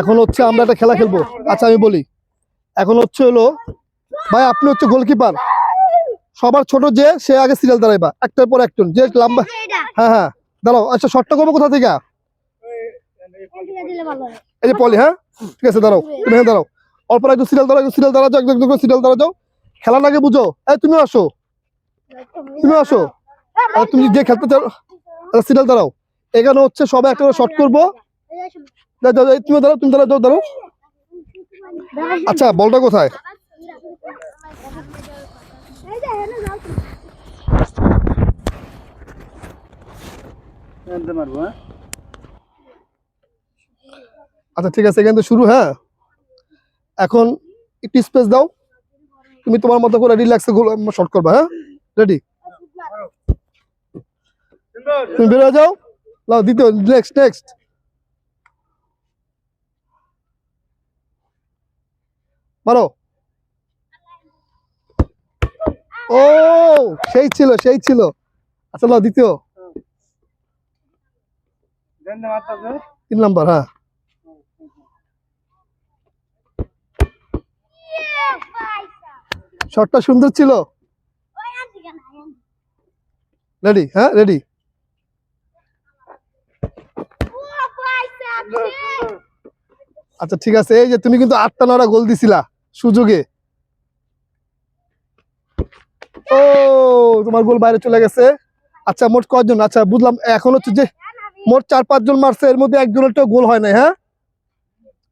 এখন হচ্ছে আমরা একটা খেলা খেলব। আচ্ছা আমি বলি। এখন হচ্ছে হলো, ভাই, আপনি হচ্ছে গোলকিপার সবার ছোট যে, সে আগে সিরিয়াল দাঁড়াইবা। একটার পর একজন। যে লম্বা হ্যাঁ হ্যাঁ। দাঁড়াও আচ্ছা শর্টটা করব কোথা থেকে? এই যে পলি হ্যাঁ? ঠিক আছে, দাঁড়াও। তুমি হ্যাঁ দাঁড়াও। অল্প একটু সিরিয়াল দাঁড়াও সিরিয়াল দাঁড়াও একদম একদম সিরিয়াল দাঁড়াও। খেলার আগে বুঝো। এই, তুমি আসো। তুমি আসো। আর তুমি যে খেলতে চাও সিরিয়াল দাঁড়াও। এখানে হচ্ছে সবাই একটা শর্ট করব। তুমি তুমি দাঁড়াও আচ্ছা বলটা কোথায়? আচ্ছা ঠিক আছে এখান থেকে শুরু হ্যাঁ? এখন একটু স্পেস দাও। তুমি তোমার মতো করে রিল্যাক্সে শর্ট করবা হ্যাঁ? রেডি তুমি বের যাও। দ্বিতীয় নেক্সট নেক্সট মারো ও, সেই ছিল সেই ছিল। আচ্ছা লাও দ্বিতীয়। তিন নাম্বার হ্যাঁ। শটটা সুন্দর ছিল। রেডি হ্যাঁ রেডি আচ্ছা ঠিক আছে, এই যে তুমি কিন্তু আটটা নটা গোল দিছিলা। সুযোগে। ও তোমার গোল বাইরে চলে গেছে। আচ্ছা মোট কয়জন? আচ্ছা বুঝলাম এখন হচ্ছে যে মোট চার পাঁচজন মারছে এর মধ্যে একজনের তো গোল হয় নাই হ্যাঁ?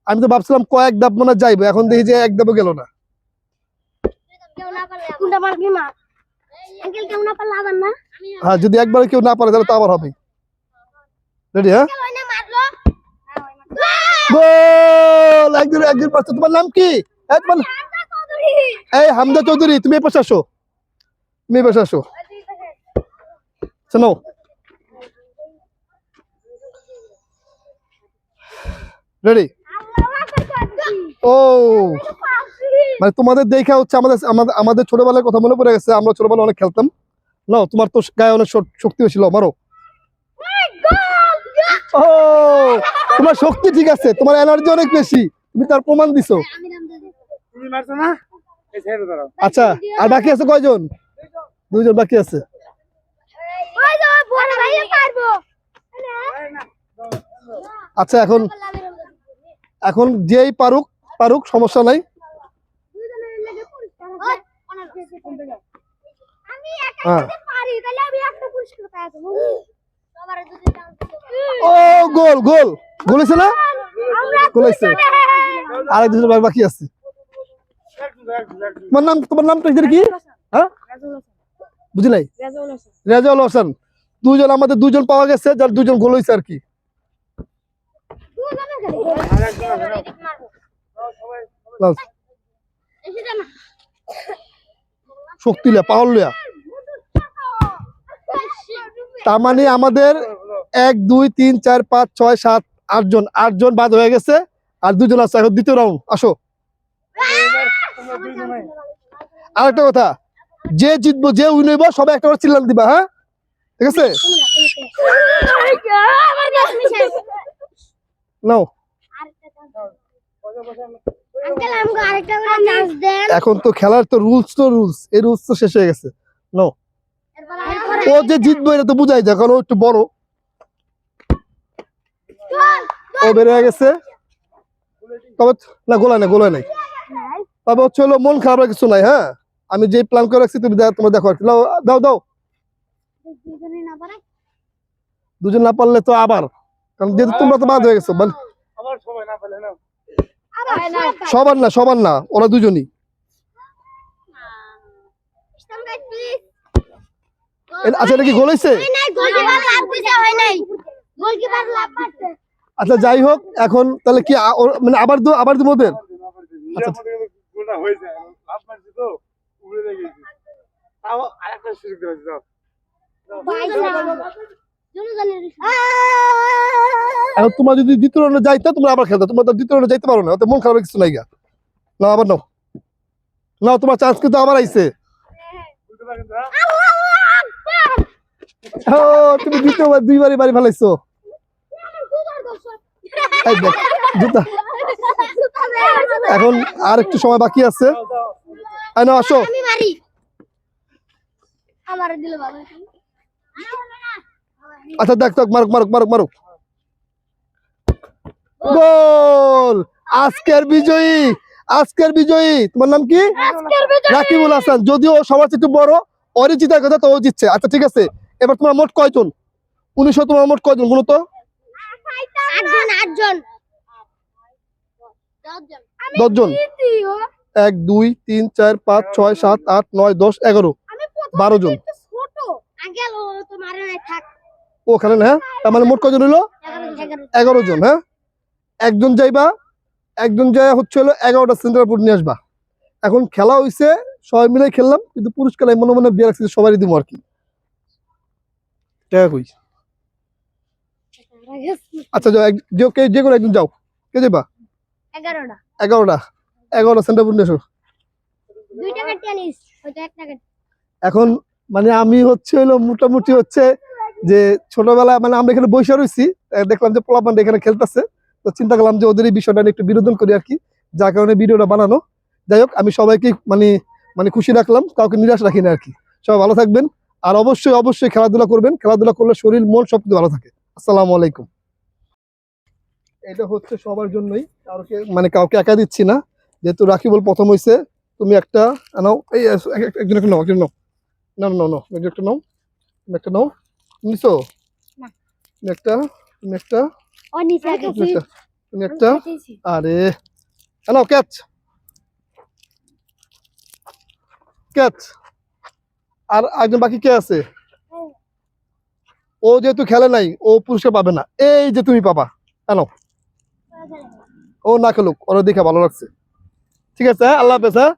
আমি তো ভাবছিলাম কয়েক ধাপ মনে যাইবো এখন দেখি যে এক ধাপও গেল না। হ্যাঁ যদি একবার কেউ না পারে তাহলে তো আবার হবে। রেডি হ্যাঁ? গোল! একজন একজন পাচ্ছে তোমার নাম কি? এই হামদা চৌধুরী, তুমি আসো। তুমি আসো। শোনো। রেডি ও। মানে তোমাদের দেখা হচ্ছে আমাদের আমাদের ছোটবেলার কথা মনে পড়ে গেছে, আমরা ছোটবেলা অনেক খেলতাম। নাও, তোমার তো গায়ে অনেক শক- শক্তি ছিল মারো। ও, তোমার শক্তি ঠিক আছে, তোমার এনার্জি অনেক বেশি। তুমি তার প্রমাণ দিছো। আচ্ছা আর বাকি আছে কয়জন? দুইজন বাকি আছে। আচ্ছা এখন এখন যেই পারুক পারুক, সমস্যা নাই। হ্যাঁ। ও, গোল গোল। গোল না? গোল আরেক দুজন বাকি আছে। তোমার নাম তোমার নামটা কি? কি হ্যাঁ? বুঝি নাই রেজাউল হোসেন। দুজন আমাদের দুজন পাওয়া গেছে যার দুজন গোল হয়েছে আর কি। শক্তি লিয়া পাওয়ার লিয়া তার মানে আমাদের এক দুই তিন চার পাঁচ ছয় সাত আটজন। আটজন বাদ হয়ে গেছে আর দুজন আছে এখন দ্বিতীয় রাউন্ড আসো। আরেকটা কথা যে জিতবো যে উইন হইব সবাই একটা করে চিল্লান দিবা হ্যাঁ? ঠিক আছে? নাও। চান্স দেন। এখন তো খেলার তো রুলস তো রুলস এই রুলস তো শেষ হয়ে গেছে। নাও। ও যে জিতবো এটা তো বুঝাই যায় কারণ ও একটু বড়। ও বের হয়ে গেছে। তবে না গোলায় নাই গোলায় নাই। তবে হচ্ছে হলো মন খারাপ কিছু নাই হ্যাঁ? আমি যে প্ল্যান করে রাখছি তুমি তোমরা দেখো আর কি। দাও দাও। দুজনে না দুজন না পারলে তো আবার। কারণ যেহেতু তোমরা তো বাদ হয়ে গেছো মানে সবার না সবার না ওরা দুজনই। আচ্ছা এটা কি গোল হয়েছে হয় হয় আচ্ছা যাই হোক এখন তাহলে কি মানে আবার আবার দিব ওদের? আচ্ছা গোলটা হয়েছে লাভ মারছি তো উড়ে গেছি। তাও আরেকটা সুযোগ দেওয়া দাও এখন তোমরা যদি দ্বিতীয় রাউন্ডে যাইতে তোমরা আবার খেলতে। তোমরা দ্বিতীয় রাউন্ডে যাইতে পারো না ওতে মন কিছু নাই গা। নাও আবার নাও। নাও তোমার চান্স কিন্তু আবার আইছে। বুঝতে পারেন না? ও তুমি দ্বিতীয়বার দুইবারই বাড়ি ফেলাইছো। এই দেখ জুতা। এখন আর একটু সময় বাকি আছে। আসো। আচ্ছা দেখ মারুক মারুক মারুক মারুক। গোল! আজকের বিজয়ী আজকের বিজয়ী। তোমার নাম কি? রাকিবুল হাসান। যদিও সবার একটু বড় অরি জিতার কথা তো ও জিতছে। আচ্ছা ঠিক আছে। এবার তোমার মোট কয়জন? উনিশশো তোমার মোট কয়জন? বলো তো। আটজন আটজন। দশজন। এক দুই তিন চার পাঁচ ছয় সাত আট নয় দশ এগারো। বারো জন। ওখানে না হ্যাঁ? তার মানে মোট কয়জন হলো এগারো জন হ্যাঁ? একজন যাইবা একজন যাই হচ্ছে হলো এগারোটা সেন্টার ফুড নিয়ে আসবা। এখন খেলা হয়েছে সবাই মিলে খেললাম কিন্তু পুরস্কার আমি মনে মনে দিয়ে রাখছি সবারই দিব আর কি। টাকা কই? আচ্ছা যাও এক- যে কোনো একজন যাও। কে যাবা এগারোটা। এগারোটা? সেন্টার দুই টেনিস এক এখন মানে আমি হচ্ছে হলো মোটামুটি হচ্ছে যে ছোটবেলা মানে আমরা এখানে বসে রয়েছি দেখলাম যে পোলাপান্ডা এখানে খেলতেছে। তো চিন্তা করলাম যে ওদের এই বিষয়টা নিয়ে একটু বিনোদন করি আর কি যার কারণে ভিডিওটা বানানো। যাই হোক আমি সবাইকে মানে মানে খুশি রাখলাম কাউকে নিরাশ রাখি না আর কি। সবাই ভালো থাকবেন আর অবশ্যই অবশ্যই খেলাধুলা করবেন। খেলাধুলা করলে শরীর মন সব কিছু ভালো থাকে। আসসালামু আলাইকুম। এটা হচ্ছে সবার জন্যই। কাউকে মানে কাউকে একা দিচ্ছি না। যেহেতু রাখি রাকিবুল প্রথম হয়েছে তুমি একটা নাও। এই এক- এক- একজন একটা নাও একজন নাও। না না নাও একজন একটা নাও। তুমি একটা নাও। নিছো? তুমি একটা তুমি একটা। ও তুমি একটা আরে। Hello catch. ক্যাচ। আর একজন বাকি কে আছে? ও যেহেতু খেলে নাই ও পুরস্কার পাবে না। এই যে তুমি পাবা। হ্যালো ও না খেলুক ওরা দেখা ভালো লাগছে ঠিক আছে হ্যাঁ? আল্লাহ হাফেজ হ্যাঁ